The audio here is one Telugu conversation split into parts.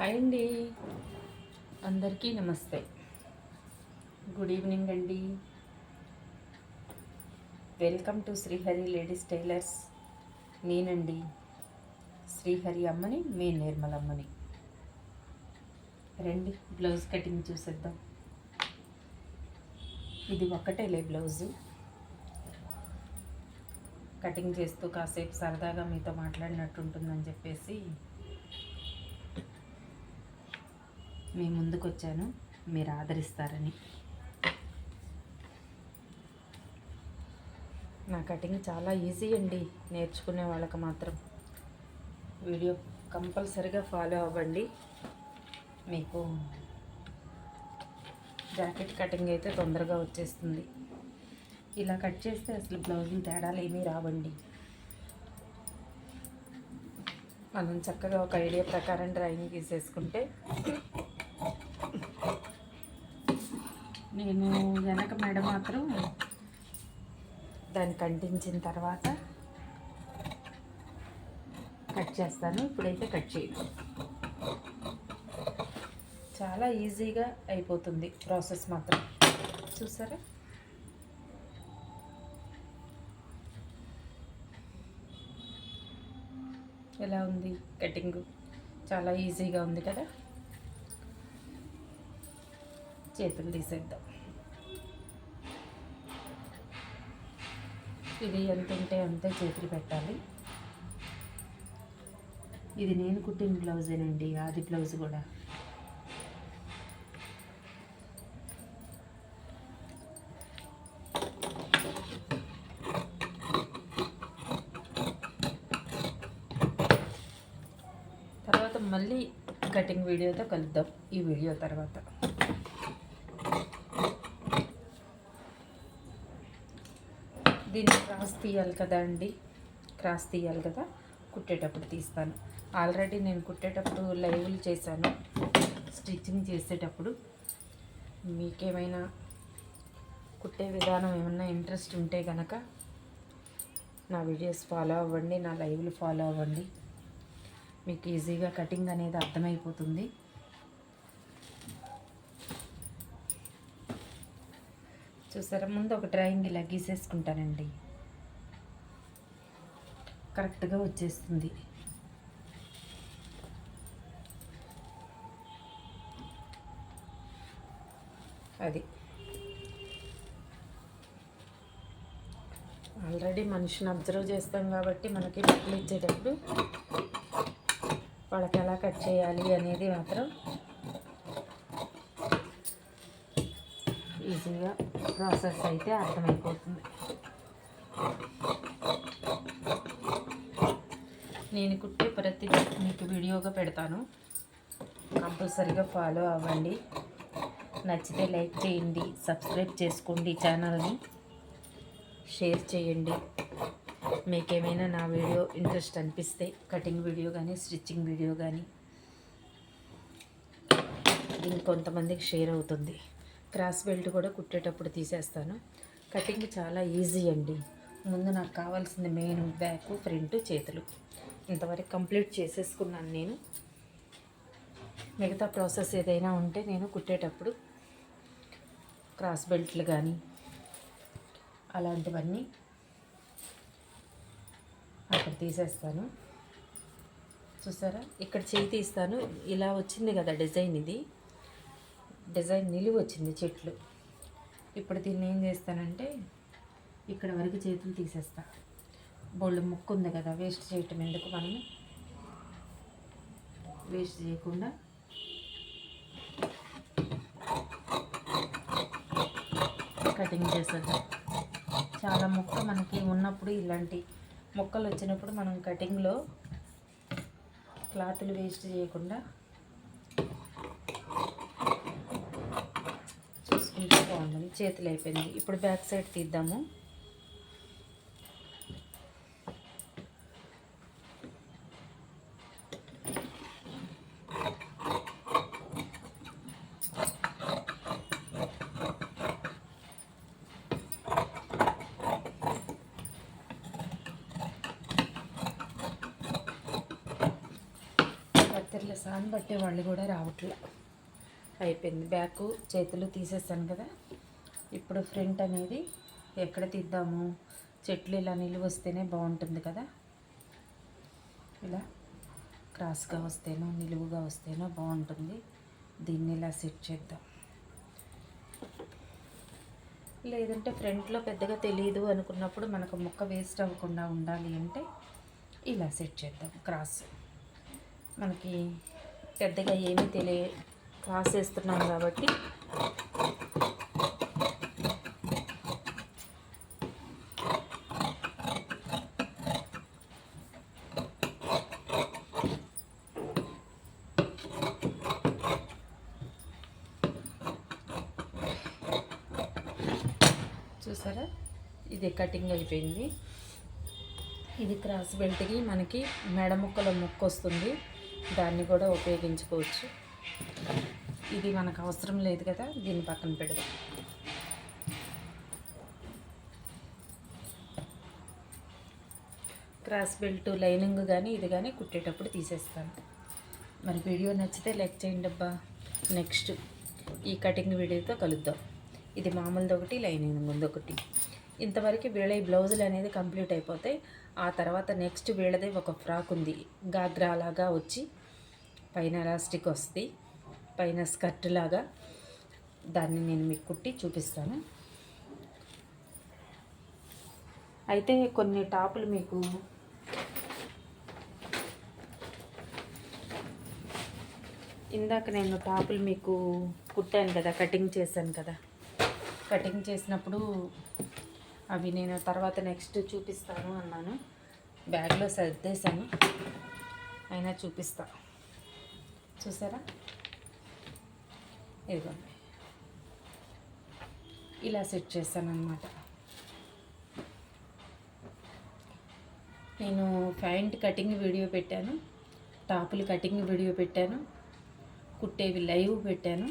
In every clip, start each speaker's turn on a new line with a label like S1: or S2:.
S1: హాయ్ అండి. అందరికీ నమస్తే. గుడ్ ఈవినింగ్ అండి. Welcome to Srihari ladies tailors. నేనండి శ్రీహరి అమ్మని మే నిర్మలమ్మని. రండి బ్లౌజ్ కటింగ్ చూసేద్దాం. ఇది ఒక్కటేలే బ్లౌజు. కటింగ్ చేస్తూ కాసేపు సరదాగా మీతో మాట్లాడినట్టు ఉంటుందని చెప్పేసి మీ ముందుకు వచ్చాను మీరు ఆదరిస్తారని. నా కటింగ్ చాలా ఈజీ అండి. నేర్చుకునే వాళ్ళకి మాత్రం. వీడియో కంపల్సరిగా ఫాలో అవ్వండి. మీకు జాకెట్ కటింగ్ అయితే తొందరగా వచ్చేస్తుంది. ఇలా కట్ చేస్తే అసలు బ్లౌజులు తేడాలు ఏమీ రావండి. మనం చక్కగా ఒక ఐడియా ప్రకారం డ్రాయింగ్ గీసేసుకుంటే నేను వెనక మెడ మాత్రం దాన్ని కంటించిన తర్వాత కట్ చేస్తాను. ఇప్పుడైతే కట్ చేయను. చాలా ఈజీగా అయిపోతుంది ప్రాసెస్ మాత్రం. చూసారా? ఎలా ఉంది కటింగ్? చాలా ఈజీగా ఉంది కదా? చేతులు తీసేద్దాం. ఇది ఎంత ఉంటే అంతే చేతులు పెట్టాలి. ఇది నేను కుట్టిన బ్లౌజేనండి ఆది బ్లౌజ్ కూడా. తర్వాత మళ్ళీ కటింగ్ వీడియోతో కలుద్దాం ఈ వీడియో తర్వాత దీన్ని క్రాస్ తీయాలి కదా అండి? క్రాస్ తీయాలి కదా? కుట్టేటప్పుడు తీస్తాను. ఆల్రెడీ నేను కుట్టేటప్పుడు లైవ్లు చేశాను. స్టిచ్చింగ్ చేసేటప్పుడు. మీకేమైనా కుట్టే విధానం ఏమన్నా ఇంట్రెస్ట్ ఉంటే కనుక నా వీడియోస్ ఫాలో అవ్వండి నా లైవ్లు ఫాలో అవ్వండి. మీకు ఈజీగా కటింగ్ అనేది అర్థమైపోతుంది. చూసారా? ముందు ఒక డ్రాయింగ్ ఇలా గీసేసుకుంటానండి. కరెక్ట్గా వచ్చేస్తుంది. అది. ఆల్రెడీ మనిషిని అబ్జర్వ్ చేస్తాం కాబట్టి మనకి బట్టలు ఇచ్చేటప్పుడు వాళ్ళకి ఎలా కట్ చేయాలి అనేది మాత్రం ఈజీగా ప్రాసెస్ అయితే అర్థమైపోతుంది. నేను కుట్టే ప్రతి మీకు వీడియోగా పెడతాను. కంపల్సరీగా ఫాలో అవ్వండి. నచ్చితే లైక్ చేయండి సబ్స్క్రైబ్ చేసుకోండి ఛానల్ని షేర్ చేయండి. మీకేమైనా నా వీడియో ఇంట్రెస్ట్ అనిపిస్తే కటింగ్ వీడియో కానీ స్టిచ్చింగ్ వీడియో కానీ ఇది కొంతమందికి షేర్ అవుతుంది. క్రాస్ బెల్ట్ కూడా కుట్టేటప్పుడు తీసేస్తాను. కటింగ్ చాలా ఈజీ అండి. ముందు నాకు కావాల్సింది మెయిన్ బ్యాక్ ఫ్రంట్ చేతులు. ఇంతవరకు కంప్లీట్ చేసేసుకున్నాను నేను. మిగతా ప్రాసెస్ ఏదైనా ఉంటే నేను కుట్టేటప్పుడు క్రాస్ బెల్ట్లు కానీ అలాంటివన్నీ అక్కడ తీసేస్తాను. చూసారా? ఇక్కడ చేయి తీస్తాను. ఇలా వచ్చింది కదా డిజైన్ ఇది. డిజైన్ నిలువ వచ్చింది చెట్లు. ఇప్పుడు దీన్ని ఏం చేస్తానంటే ఇక్కడ వరకు చేతులు తీసేస్తాను బొళ్ళు ముక్కు ఉంది కదా వేస్ట్ చేయటం ఎందుకు మనం? వేస్ట్ చేయకుండా. కటింగ్ చేసేద్దాం. చాలా మొక్క మనకి ఉన్నప్పుడు ఇలాంటి మొక్కలు వచ్చినప్పుడు మనం కటింగ్లో క్లాతులు వేస్ట్ చేయకుండా చూసుకుంటే బాగుంటుంది. చేతులు అయిపోయింది. ఇప్పుడు బ్యాక్ సైడ్ తీద్దాము. సాన్ పట్టే వాళ్ళు కూడా రావట్లే. అయిపోయింది. బ్యాక్ చేతులు తీసేసాను కదా. ఇప్పుడు ఫ్రంట్ అనేది ఎక్కడ తీద్దాము? చెట్లు ఇలా నిలువ వస్తేనే బాగుంటుంది కదా. ఇలా క్రాస్గా వస్తేనో నిలువుగా వస్తేనో బాగుంటుంది. దీన్ని ఇలా సెట్ చేద్దాం. లేదంటే ఫ్రంట్లో పెద్దగా తెలియదు అనుకున్నప్పుడు మనకు ముక్క వేస్ట్ అవ్వకుండా ఉండాలి అంటే ఇలా సెట్ చేద్దాం. క్రాస్. మనకి పెద్దగా ఏమీ తెలియ క్రాస్ వేస్తున్నాం కాబట్టి. చూసారా? ఇది కటింగ్ అయిపోయింది. ఇది క్రాస్ బెల్ట్కి మనకి మెడ ముక్కల ముక్క వస్తుంది. దాన్ని కూడా ఉపయోగించుకోవచ్చు. ఇది మనకు అవసరం లేదు కదా దీన్ని పక్కన పెడదాం. క్రాస్ బెల్ట్ లైనింగ్ కానీ ఇది కానీ కుట్టేటప్పుడు తీసేస్తాను. మరి వీడియో నచ్చితే లైక్ చేయండి అబ్బా. నెక్స్ట్ ఈ కటింగ్ వీడియోతో కలుద్దాం. ఇది మామూలుది ఒకటి లైనింగ్ ముందు ఒకటి ఇంతవరకు వీళ్ళ ఈ బ్లౌజులు అనేది కంప్లీట్ అయిపోతాయి. ఆ తర్వాత నెక్స్ట్ వీళ్ళదే ఒక ఫ్రాక్ ఉంది. గాగ్రా లాగా వచ్చి పైన ఎలాస్టిక్ వస్తుంది. పైన స్కర్ట్ లాగా దాన్ని నేను మీకు కుట్టి చూపిస్తాను. అయితే కొన్ని టాపులు మీకు ఇందాక నేను టాపులు మీకు కుట్టాను కదా కటింగ్ చేశాను కదా. కటింగ్ చేసినప్పుడు అవి నేను తర్వాత నెక్స్ట్ చూపిస్తాను అన్నాను. బ్యాగ్లో సర్దేశాను. అయినా చూపిస్తా. చూసారా? ఇదిగోండి ఇలా సెట్ చేశాను అనమాట నేను ప్యాంట్ కటింగ్ వీడియో పెట్టాను. టాపులు కటింగ్ వీడియో పెట్టాను. కుట్టేవి లైవ్ పెట్టాను.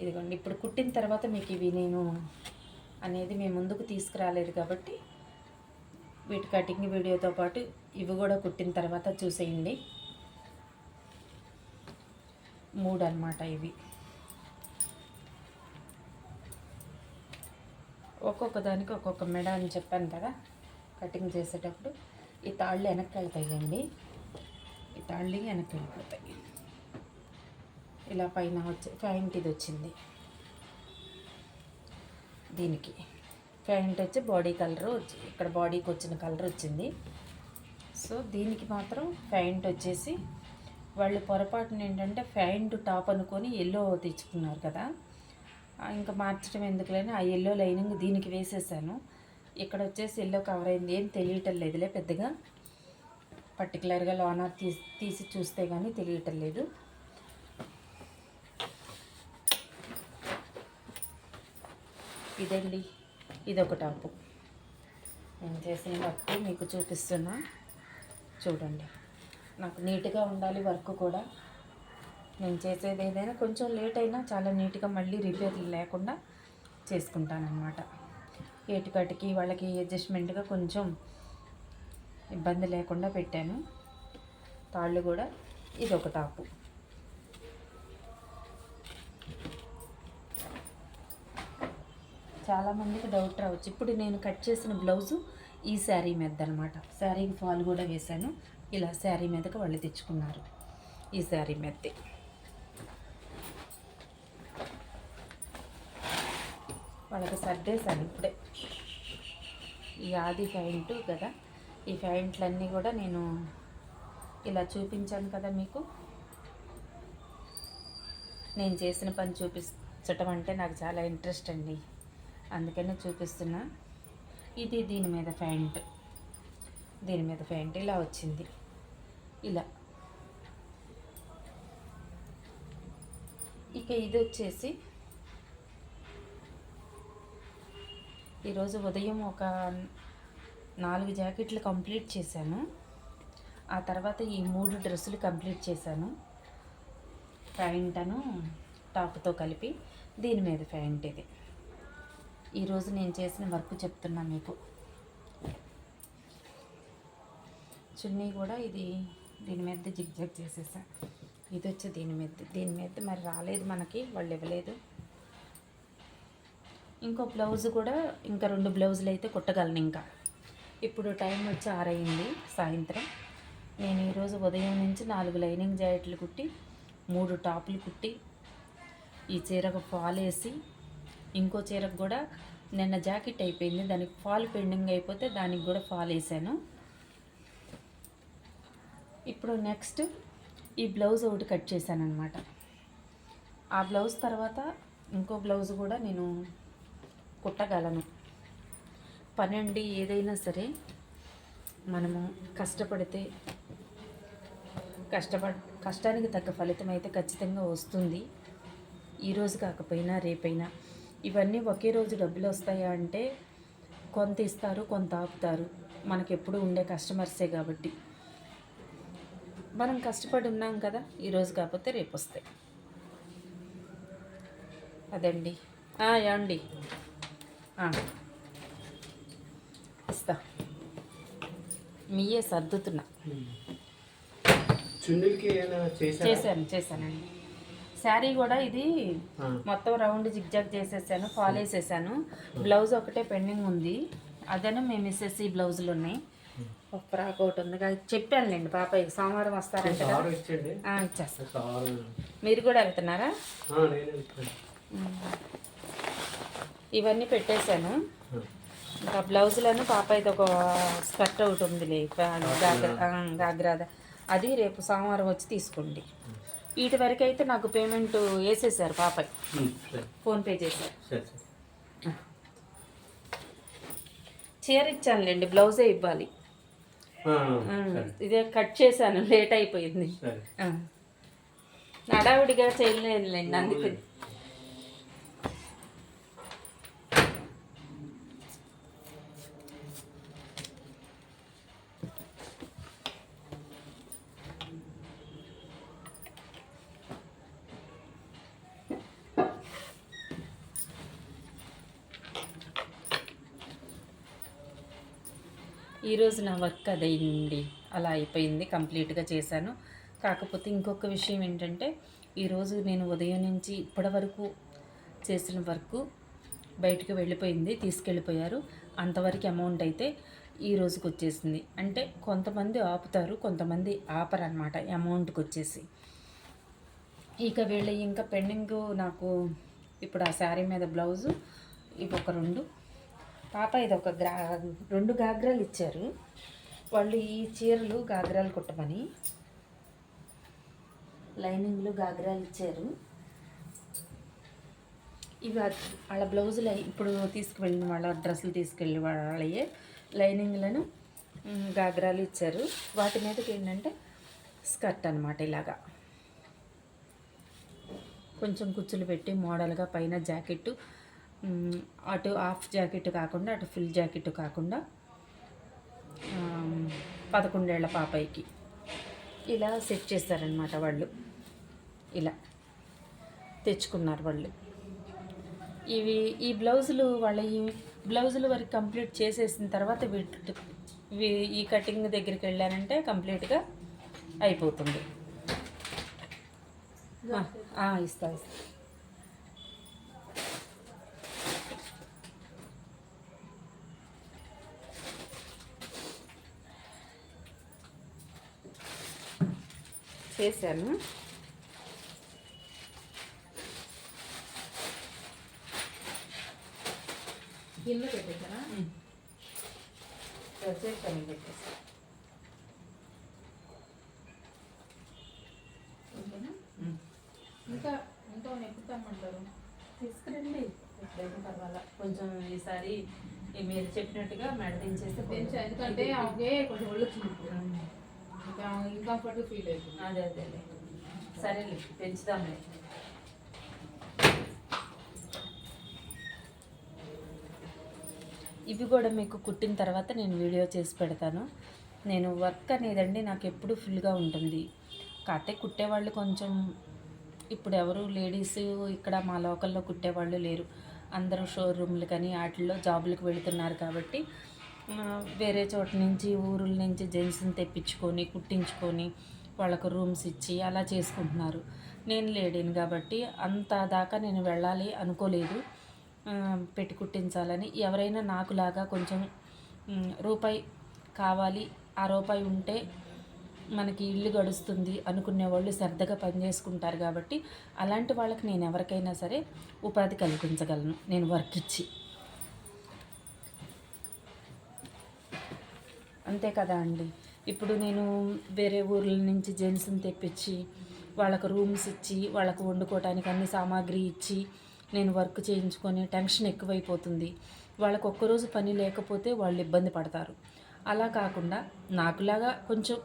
S1: ఇదిగోండి ఇప్పుడు కుట్టిన తర్వాత మీకు ఇవి నేను అనేది మేము ముందుకు తీసుకురాలేదు కాబట్టి వీటి కటింగ్ వీడియోతో పాటు ఇవి కూడా కుట్టిన తర్వాత చూసేయండి. మూడు అనమాట ఇవి. ఒక్కొక్క దానికి ఒక్కొక్క మెడ అని చెప్పాను కదా కటింగ్ చేసేటప్పుడు. ఈ తాళ్ళు వెనక్కి వెళ్తాయండి ఈ తాళ్ళు వెనక్కి వెళ్ళిపోతాయి ఇలా పైన వచ్చి ప్యాంట్ ఇది వచ్చింది. దీనికి. ప్యాంట్ వచ్చి బాడీ కలర్ వచ్చి ఇక్కడ బాడీకి వచ్చిన కలర్ వచ్చింది. సో దీనికి మాత్రం ప్యాంట్ వచ్చేసి వాళ్ళు పొరపాటున ఏంటంటే ప్యాంటు టాప్ అనుకొని ఎల్లో తెచ్చుకున్నారు కదా. ఇంకా మార్చడం ఎందుకులేని ఆ ఎల్లో లైనింగ్ దీనికి వేసేసాను. ఇక్కడ వచ్చేసి ఎల్లో కవర్ అయింది. ఏం తెలియటం లేదులే పెద్దగా. పర్టికులర్గా లోనర్ తీసి తీసి చూస్తే కానీ తెలియటం లేదు. ఇదండి. ఇదొక టాపు నేను చేసిన వర్క్ మీకు చూపిస్తున్నా. చూడండి. నాకు నీట్గా ఉండాలి వర్క్ కూడా. నేను చేసేది ఏదైనా కొంచెం లేట్ అయినా చాలా నీట్గా మళ్ళీ రిపేర్ లేకుండా చేసుకుంటానన్నమాట. ఏటికటికి వాళ్ళకి అడ్జస్ట్మెంట్గా కొంచెం ఇబ్బంది లేకుండా పెట్టాను. తాళ్ళు కూడా ఇది ఒక టాపు చాలామందికి డౌట్ రావచ్చు. ఇప్పుడు నేను కట్ చేసిన బ్లౌజు ఈ శారీ మీద అనమాట శారీకి ఫాల్ కూడా వేశాను. ఇలా శారీ మీదకి వాళ్ళు తెచ్చుకున్నారు. ఈ శారీ మీదది వాళ్ళకి సర్దేశాను ఇప్పుడే. ఈ ఆది ప్యాంటు కదా. ఈ ప్యాంట్లన్నీ కూడా నేను ఇలా చూపించాను కదా మీకు. నేను చేసిన పని చూపించటం అంటే నాకు చాలా ఇంట్రెస్ట్ అండి. అందుకనే చూపిస్తున్నా. ఇది దీని మీద ప్యాంట్. దీని మీద ప్యాంట్ ఇలా వచ్చింది. ఇలా. ఇక ఇది వచ్చేసి ఈరోజు ఉదయం ఒక నాలుగు జాకెట్లు కంప్లీట్ చేశాను. ఆ తర్వాత ఈ మూడు డ్రెస్సులు కంప్లీట్ చేశాను. ప్యాంటను టాప్తో కలిపి దీని మీద ప్యాంట్ ఇది. ఈరోజు నేను చేసిన వర్క్ చెప్తున్నా మీకు. చున్నీ కూడా ఇది దీని మీద జిగ్ జగ్ చేసేసా. ఇది వచ్చి దీని మీద. దీని మీద మరి రాలేదు మనకి వాళ్ళు ఇవ్వలేదు. ఇంకో బ్లౌజ్ కూడా ఇంకా రెండు బ్లౌజులు అయితే కుట్టగలను ఇంకా. ఇప్పుడు టైం వచ్చి ఆరయింది సాయంత్రం. నేను ఈరోజు ఉదయం నుంచి నాలుగు లైనింగ్ జాకెట్లు కుట్టి మూడు టాపులు కుట్టి ఈ చీరకు ఫాల్ వేసి ఇంకో చీరకు కూడా నిన్న జాకెట్ అయిపోయింది. దానికి ఫాల్ పెండింగ్ అయిపోతే దానికి కూడా ఫాల్ వేసాను. ఇప్పుడు నెక్స్ట్ ఈ బ్లౌజ్ ఒకటి కట్ చేశాను అనమాట ఆ బ్లౌజ్ తర్వాత ఇంకో బ్లౌజ్ కూడా నేను కుట్టగలను. పనండి ఏదైనా సరే మనము కష్టపడితే కష్టపడ కష్టానికి తగ్గ ఫలితం అయితే ఖచ్చితంగా వస్తుంది. ఈరోజు కాకపోయినా రేపైనా ఇవన్నీ ఒకే రోజు డబ్బులు వస్తాయా అంటే కొంత ఇస్తారు కొంత ఆపుతారు. మనకి ఎప్పుడు ఉండే కస్టమర్సే కాబట్టి. మనం కష్టపడి ఉన్నాం కదా ఈరోజు కాకపోతే రేపు వస్తాయి. అదండి. ఏమండి? ఆ. ఇస్తా. మీయే సర్దుతున్నా. చేశాను చేశానండి. శారీ కూడా ఇది. మొత్తం రౌండ్ జిగ్జాగ్ చేసేసాను ఫాల్ వేసేసాను. బ్లౌజ్ ఒకటే పెండింగ్ ఉంది. అదను మేము ఎస్ఎస్సి బ్లౌజులు ఉన్నాయి. ఒక ఫ్రాక్ ఒకటి ఉంది. కదా చెప్పానులేండి పాపయ్య సోమవారం వస్తారంట ఇచ్చేస్తాను మీరు కూడా వెళ్తున్నారా? ఇవన్నీ పెట్టేశాను. ఇంకా బ్లౌజులను పాపయ్యది ఒక స్కర్ట్ ఒకటి ఉందిలే గాగ్రా. గాగ్రాద. అది రేపు సోమవారం వచ్చి తీసుకోండి. వీటి వరకు అయితే నాకు పేమెంట్ వేసేసారు
S2: సరే.
S1: ఫోన్పే చేశారు. చీర ఇచ్చానులేండి బ్లౌజే ఇవ్వాలి. ఇదే కట్ చేశాను లేట్ అయిపోయింది. హడావుడిగా చేయలేదులేండి అందుకే. ఈరోజు నా వర్క్ అదైంది. అలా అయిపోయింది. కంప్లీట్గా చేశాను. కాకపోతే ఇంకొక విషయం ఏంటంటే ఈరోజు నేను ఉదయం నుంచి ఇప్పటి వరకు చేసిన వర్క్ బయటకు వెళ్ళిపోయింది తీసుకెళ్ళిపోయారు. అంతవరకు అమౌంట్ అయితే ఈ రోజుకి వచ్చేసింది. అంటే కొంతమంది ఆపుతారు కొంతమంది ఆపరనమాట అమౌంట్కి వచ్చేసి. ఇక వీళ్ళు ఇంకా పెండింగ్ నాకు ఇప్పుడు ఆ శారీ మీద బ్లౌజు ఇవి ఒక రెండు. పాప ఇది ఒక గ్రా రెండు గాగ్రాలు ఇచ్చారు. వాళ్ళు ఈ చీరలు గాగ్రాలు కుట్టమని లైనింగ్లు గాగ్రాలు ఇచ్చారు. ఇవి వాళ్ళ బ్లౌజులు ఇప్పుడు తీసుకువెళ్ళిన వాళ్ళ డ్రెస్సులు తీసుకెళ్ళి వాళ్ళయే లైనింగ్లను గాగ్రాలు ఇచ్చారు. వాటి మీదకి ఏంటంటే స్కర్ట్ అనమాట ఇలాగా. కొంచెం కుచ్చులు పెట్టి మోడల్గా పైన జాకెట్టు అటు హాఫ్ జాకెట్ కాకుండా అటు ఫుల్ జాకెట్ కాకుండా పదకొండేళ్ళ పాపాయికి ఇలా సెట్ చేస్తారనమాట వాళ్ళు. ఇలా తెచ్చుకున్నారు వాళ్ళు. ఇవి ఈ బ్లౌజులు వాళ్ళ ఈ బ్లౌజులు వరకు కంప్లీట్ చేసేసిన తర్వాత వీటి ఈ కటింగ్ దగ్గరికి వెళ్ళానంటే కంప్లీట్గా అయిపోతుంది. ఇస్తా ఇస్తా. చేశాను.
S3: గిన్నె పెట్టేసారా?
S1: చేశాను పెట్టేసి
S3: ఓకేనా. ఇంకా ఇంకా ఎప్పుడు తెమ్మంటారు
S1: తీసుకురండి. ఎప్పుడైనా పర్వాలా? కొంచెం ఈసారి మీరు చెప్పినట్టుగా మెడ దించేస్తే
S3: ఎందుకంటే ఆమెకి కొంచెం ఒళ్ళు ఇంకా ఇన్కంఫర్ట్ ఫీల్ అవుతుంది.
S1: అదే అదేలే సరేలే పెంచుదాంలే. ఇవి కూడా మీకు కుట్టిన తర్వాత నేను వీడియో చేసి పెడతాను. నేను వర్క్ అనేదండి నాకు ఎప్పుడు ఫుల్గా ఉంటుంది. కాకపోతే కుట్టేవాళ్ళు కొంచెం ఇప్పుడు ఎవరు లేడీస్ ఇక్కడ మా లోకల్లో కుట్టేవాళ్ళు లేరు. అందరూ షోరూమ్లు కానీ వాటిల్లో జాబులకు వెళుతున్నారు కాబట్టి వేరే చోట నుంచి ఊరుల నుంచి జెంట్స్ని తెప్పించుకొని కుట్టించుకొని వాళ్ళకు రూమ్స్ ఇచ్చి అలా చేసుకుంటున్నారు. నేను లేడీని కాబట్టి అంత దాకా నేను వెళ్ళాలి అనుకోలేదు. పెట్టి కుట్టించాలని. ఎవరైనా నాకులాగా కొంచెం రూపాయి కావాలి ఆ రూపాయి ఉంటే మనకి ఇల్లు గడుస్తుంది అనుకునే వాళ్ళు శ్రద్ధగా పనిచేసుకుంటారు కాబట్టి అలాంటి వాళ్ళకి నేను ఎవరికైనా సరే ఉపాధి కల్పించగలను. నేను వర్క్ ఇచ్చి. అంతే కదా అండి. ఇప్పుడు నేను వేరే ఊర్ల నుంచి జెంట్స్ని తెప్పించి వాళ్ళకు రూమ్స్ ఇచ్చి వాళ్ళకు వండుకోవడానికి అన్ని సామాగ్రి ఇచ్చి నేను వర్క్ చేయించుకొని టెన్షన్ ఎక్కువైపోతుంది. వాళ్ళకు ఒక్కరోజు పని లేకపోతే వాళ్ళు ఇబ్బంది పడతారు. అలా కాకుండా నాకులాగా కొంచెం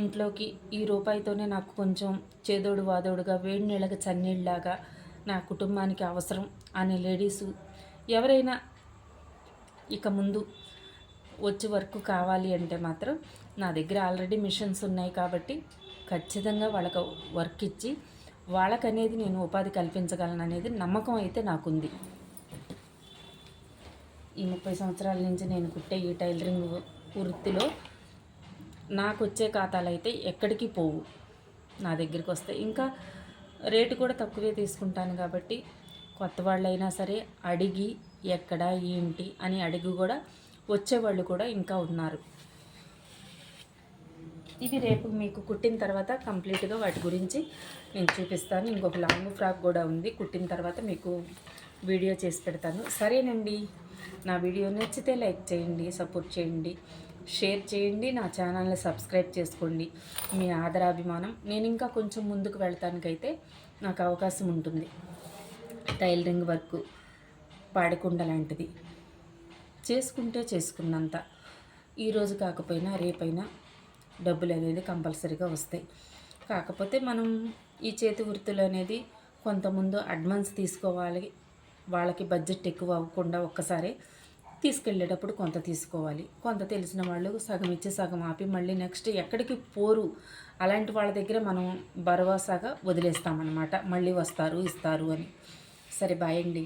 S1: ఇంట్లోకి ఈ రూపాయితోనే నాకు కొంచెం చేదోడు వాదోడుగా వేడి నీళ్ళకి చన్నీళ్ళలాగా నా కుటుంబానికి అవసరం అనే లేడీసు ఎవరైనా ఇక ముందు వచ్చి వర్క్ కావాలి అంటే మాత్రం నా దగ్గర ఆల్రెడీ మిషన్స్ ఉన్నాయి కాబట్టి ఖచ్చితంగా వాళ్ళకు వర్క్ ఇచ్చి వాళ్ళకనేది నేను ఉపాధి కల్పించగలను అనేది నమ్మకం అయితే నాకుంది. ఈ ముప్పై సంవత్సరాల నుంచి నేను కుట్టే ఈ టైలరింగ్ వృత్తిలో నాకు వచ్చే ఖాతాలు అయితే ఎక్కడికి పోవు. నా దగ్గరికి వస్తే ఇంకా రేటు కూడా తక్కువే తీసుకుంటాను కాబట్టి కొత్త వాళ్ళైనా సరే అడిగి ఎక్కడ ఏంటి అని అడిగి కూడా వచ్చేవాళ్ళు కూడా ఇంకా ఉన్నారు. ఇది రేపు మీకు కుట్టిన తర్వాత కంప్లీట్గా వాటి గురించి నేను చూపిస్తాను. ఇంకొక లాంగ్ ఫ్రాక్ కూడా ఉంది. కుట్టిన తర్వాత మీకు వీడియో చేసి పెడతాను. సరేనండి. నా వీడియో నచ్చితే లైక్ చేయండి సపోర్ట్ చేయండి షేర్ చేయండి నా ఛానల్ని సబ్స్క్రైబ్ చేసుకోండి. మీ ఆదరాభిమానం. నేను ఇంకా కొంచెం ముందుకు వెళ్తానికైతే నాకు అవకాశం ఉంటుంది. టైలరింగ్ వర్క్ పాడకుండా లాంటిది. చేసుకుంటే చేసుకున్నంత. ఈరోజు కాకపోయినా రేపైనా డబ్బులు అనేది కంపల్సరీగా వస్తాయి. కాకపోతే మనం ఈ చేతి వృత్తులు అనేది కొంత ముందు అడ్వాన్స్ తీసుకోవాలి. వాళ్ళకి బడ్జెట్ ఎక్కువ అవ్వకుండా ఒక్కసారి తీసుకెళ్ళేటప్పుడు కొంత తీసుకోవాలి. కొంత తెలిసిన వాళ్ళు సగం ఇచ్చి సగం ఆపి మళ్ళీ నెక్స్ట్ ఎక్కడికి పోరు. అలాంటి వాళ్ళ దగ్గర మనం భరోసాగా వదిలేస్తామన్నమాట. మళ్ళీ వస్తారు ఇస్తారు అని. సరే బాయ్ అండి.